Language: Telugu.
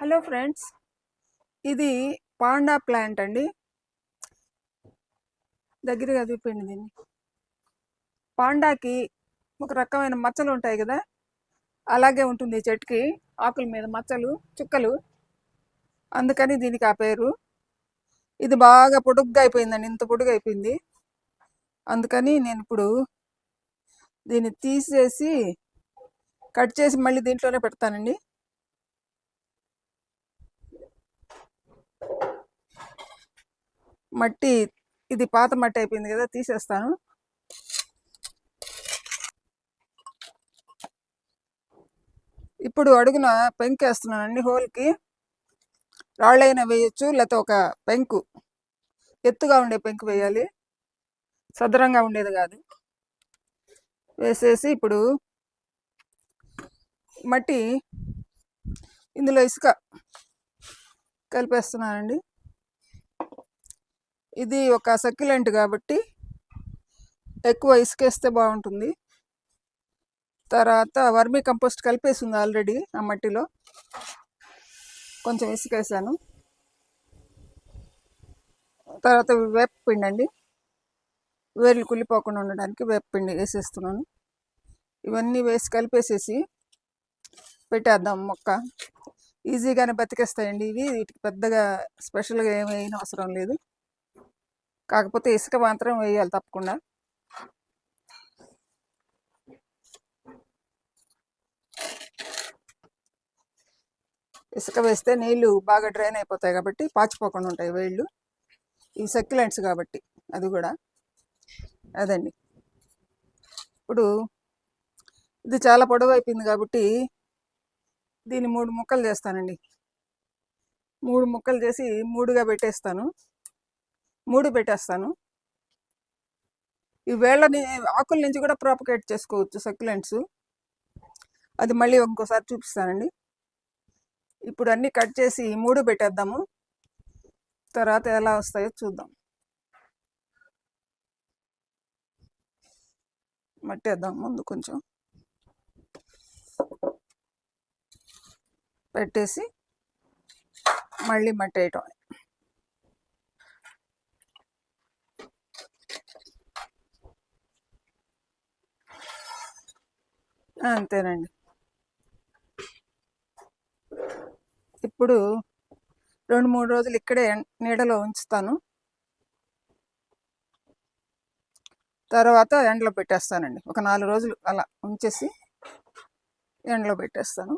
హలో ఫ్రెండ్స్ ఇది పాండా ప్లాంట్ అండి. దగ్గరగా చూపిండి దీన్ని. పాండాకి ఒక రకమైన మచ్చలు ఉంటాయి కదా అలాగే ఉంటుంది చెట్టుకి. ఆకుల మీద మచ్చలు చుక్కలు. అందుకని దీనికి ఆ పేరు. ఇది బాగా పొడుగ్గా అయిపోయిందండి ఇంత పొడుగు అయిపోయింది. అందుకని నేను ఇప్పుడు దీన్ని తీసేసి కట్ చేసి మళ్ళీ దీంట్లోనే పెడతానండి. మట్టి ఇది పాత మట్టి అయిపోయింది కదా తీసేస్తాను. ఇప్పుడు అడుగున పెంకు వేస్తున్నానండి హోల్కి. రాళ్ళైనా వేయచ్చు లేకపోతే ఒక పెంకు. ఎత్తుగా ఉండే పెంకు వేయాలి. సదరంగా ఉండేది కాదు. వేసేసి ఇప్పుడు మట్టి ఇందులో ఇసుక కలిపేస్తున్నానండి. ఇది ఒక సక్యులెంట్ కాబట్టి ఎక్కువ ఇసుకేస్తే బాగుంటుంది. తర్వాత వర్మీ కంపోస్ట్ కలిపేసింది ఆల్రెడీ ఆ మట్టిలో. కొంచెం ఇసుకేసాను. తర్వాత వేపపిండి అండి. వేర్లు కుళ్ళిపోకుండా ఉండడానికి వేపపిండి వేసేస్తున్నాను. ఇవన్నీ వేసి కలిపేసేసి పెట్టేద్దాం మొక్క. ఈజీగానే బతికేస్తాయండి ఇవి. వీటికి పెద్దగా స్పెషల్గా ఏమి అవసరం లేదు. కాకపోతే ఇసుక మాత్రం వేయాలి తప్పకుండా. ఇసుక వేస్తే నీళ్ళు బాగా డ్రైన్ అయిపోతాయి కాబట్టి పాచిపోకుండా ఉంటాయి వేళ్ళు. ఇవి సక్యులెంట్స్ కాబట్టి అది కూడా. అదండి. ఇప్పుడు ఇది చాలా పొడవు అయిపోయింది కాబట్టి దీన్ని మూడు ముక్కలు చేస్తానండి. మూడు ముక్కలు చేసి మూడుగా పెట్టేస్తాను. మూడు పెట్టేస్తాను. ఈ వేళ్ళని ఆకుల నుంచి కూడా ప్రాపకేట్ చేసుకోవచ్చు సక్యులెంట్స్ అది మళ్ళీ ఇంకోసారి చూపిస్తానండి. ఇప్పుడు అన్నీ కట్ చేసి మూడు పెట్టేద్దాము. తర్వాత ఎలా వస్తాయో చూద్దాం. మట్టేద్దాం ముందు కొంచెం. పెట్టేసి మళ్ళీ మట్టేయటం. అంతేనండి. ఇప్పుడు రెండు మూడు రోజులు ఇక్కడే నీడలో ఉంచుతాను. తర్వాత ఎండలో పెట్టేస్తానండి. ఒక నాలుగు రోజులు అలా ఉంచేసి ఎండలో పెట్టేస్తాను.